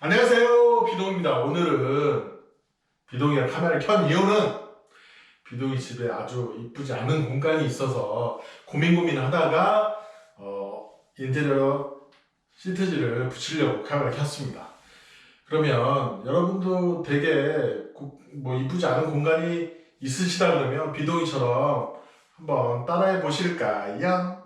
안녕하세요. 비동입니다. 오늘은 비동이가 카메라를 켠 이유는 비동이 집에 아주 이쁘지 않은 공간이 있어서 고민 고민 하다가 어, 인테리어 시트지를 붙이려고 카메라 켰습니다. 그러면 여러분도 되게 고- 뭐 이쁘지 않은 공간이 있으시다 그러면 비동이처럼 한번 따라해 보실까요?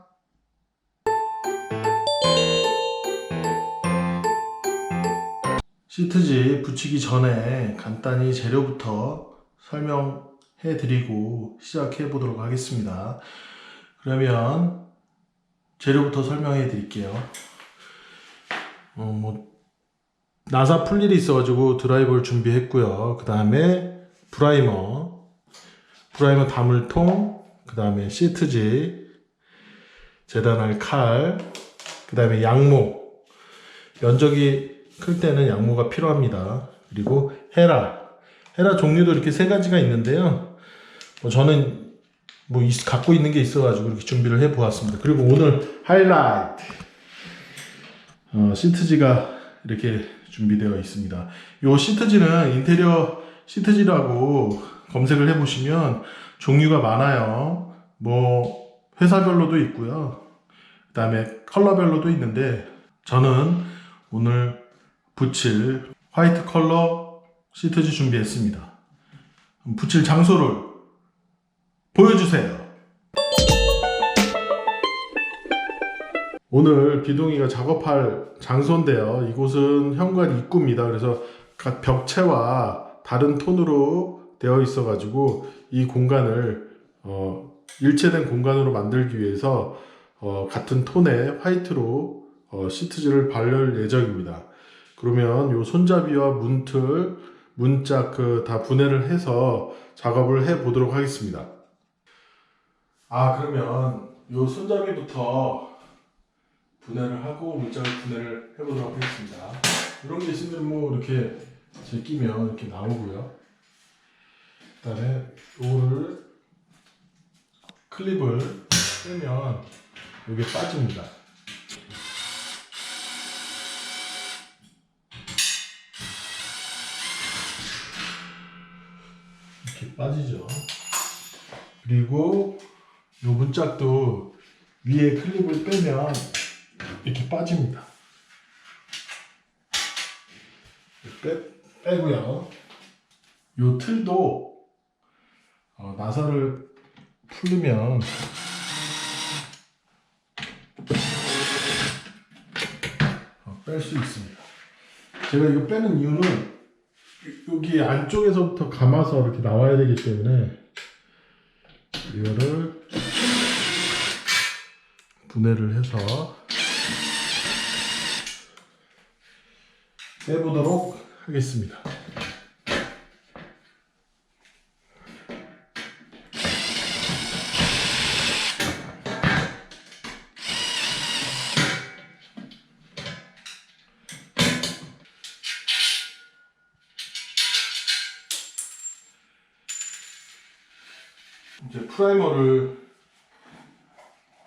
시트지 붙이기 전에 간단히 재료부터 설명해 드리고 시작해 보도록 하겠습니다. 그러면 재료부터 설명해 드릴게요. 어, 뭐, 나사 풀 일이 있어가지고 드라이버를 준비했고요. 그 다음에 프라이머, 프라이머 담을 통, 그 다음에 시트지, 재단할 칼, 그 다음에 양모, 면적이 클 때는 양모가 필요합니다. 그리고 헤라. 헤라 종류도 이렇게 세 가지가 있는데요. 뭐 저는 뭐 있- 갖고 있는 게 있어가지고 이렇게 준비를 해 보았습니다. 그리고 오늘 하이라이트. 어, 시트지가 이렇게 준비되어 있습니다. 요 시트지는 인테리어 시트지라고 검색을 해 보시면 종류가 많아요. 뭐 회사별로도 있고요. 그 다음에 컬러별로도 있는데 저는 오늘 붙일 화이트 컬러 시트지 준비했습니다. 붙일 장소를 보여주세요. 오늘 비동이가 작업할 장소인데요. 이곳은 현관 입구입니다. 그래서 각 벽체와 다른 톤으로 되어 있어 가지고 이 공간을 어, 일체된 공간으로 만들기 위해서 어, 같은 톤의 화이트로 어, 시트지를 바를 예정입니다. 그러면 요 손잡이와 문틀, 문짝 그 다 분해를 해서 작업을 해 보도록 하겠습니다. 아 그러면 요 손잡이부터 분해를 하고 문짝을 분해를 해 보도록 하겠습니다. 이런 게 있으면 뭐 이렇게 제끼면 이렇게 나오고요. 그다음에 요거를 클립을 빼면 이게 빠집니다. 이렇게 빠지죠. 그리고 요 문짝도 위에 클립을 빼면 이렇게 빠집니다. 빼, 빼고요. 요 틀도 어, 나사를 풀리면 어, 뺄수 있습니다. 제가 이거 빼는 이유는 여기 안쪽에서부터 감아서 이렇게 나와야 되기 때문에 이거를 분해를 해서 빼보도록 하겠습니다. 이제 프라이머를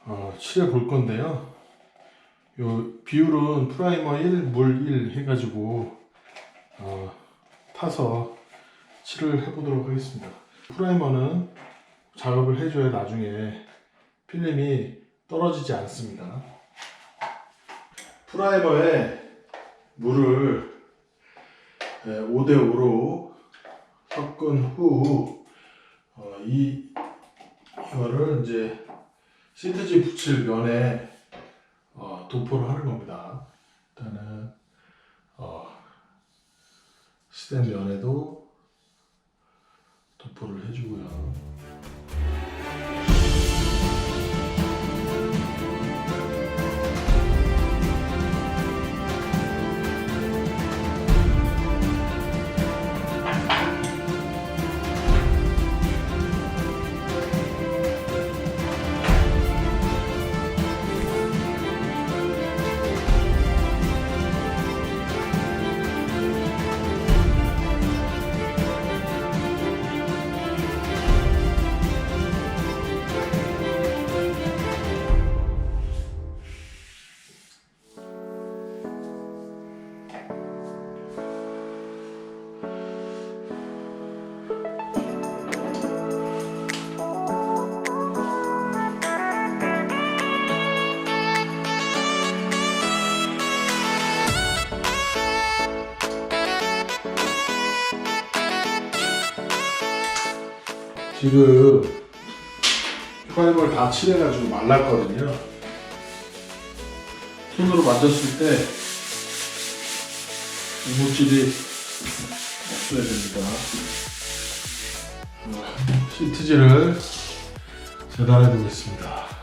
어, 칠해 볼 건데요. 요 비율은 프라이머 1, 물 1 해가지고 어, 타서 칠을 해보도록 하겠습니다. 프라이머는 작업을 해줘야 나중에 필름이 떨어지지 않습니다. 프라이머에 물을 5대5로 섞은 후 어, 이 이거를 이제 시트지 붙일 면에 어, 도포를 하는 겁니다. 일단은 어, 스텐 면에도 도포를 해주고요. 지금 휘발유를 다 칠해가지고 말랐거든요. 손으로 만졌을 때 이물질이 없어야 됩니다. 어, 시트지를 재단해 두고 있습니다.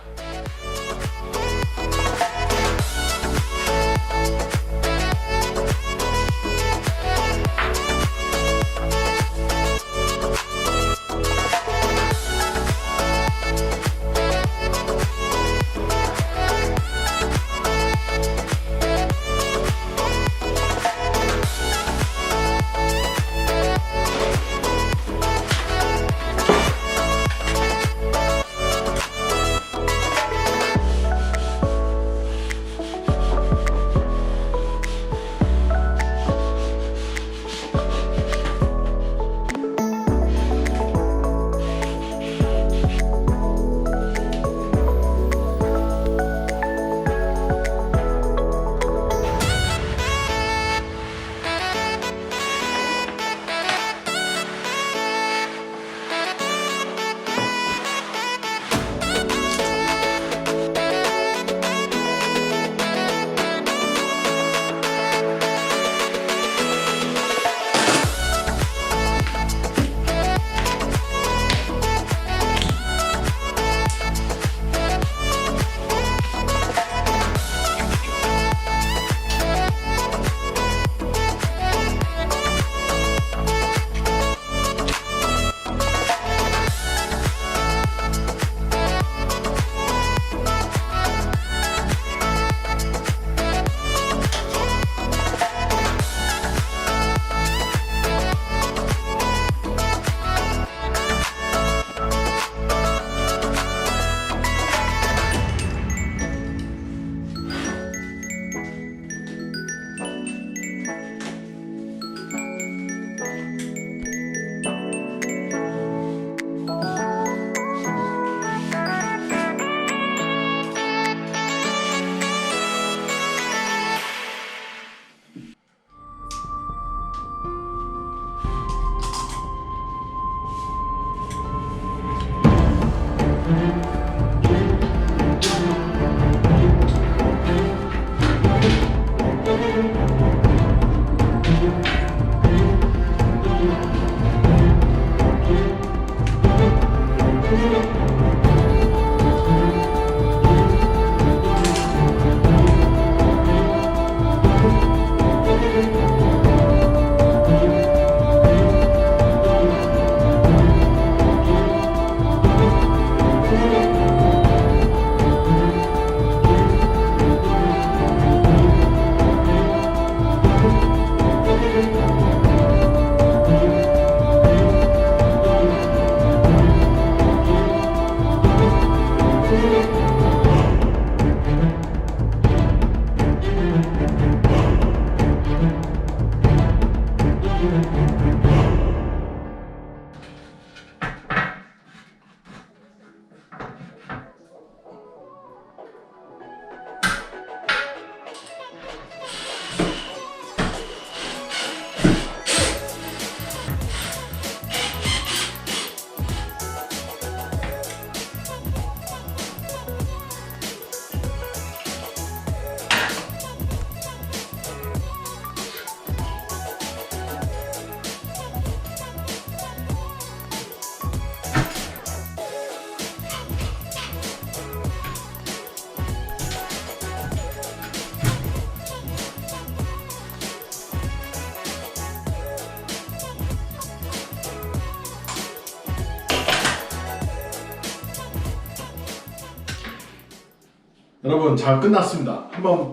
여러분 잘 끝났습니다. 한번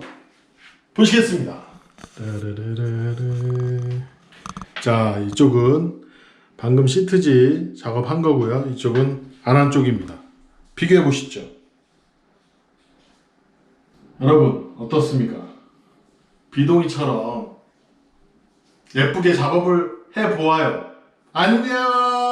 보시겠습니다. 자 이쪽은 방금 시트지 작업한 거고요. 이쪽은 안 한 쪽입니다. 비교해 보시죠. 여러분 어떻습니까? 비동이처럼 예쁘게 작업을 해 보아요. 안녕.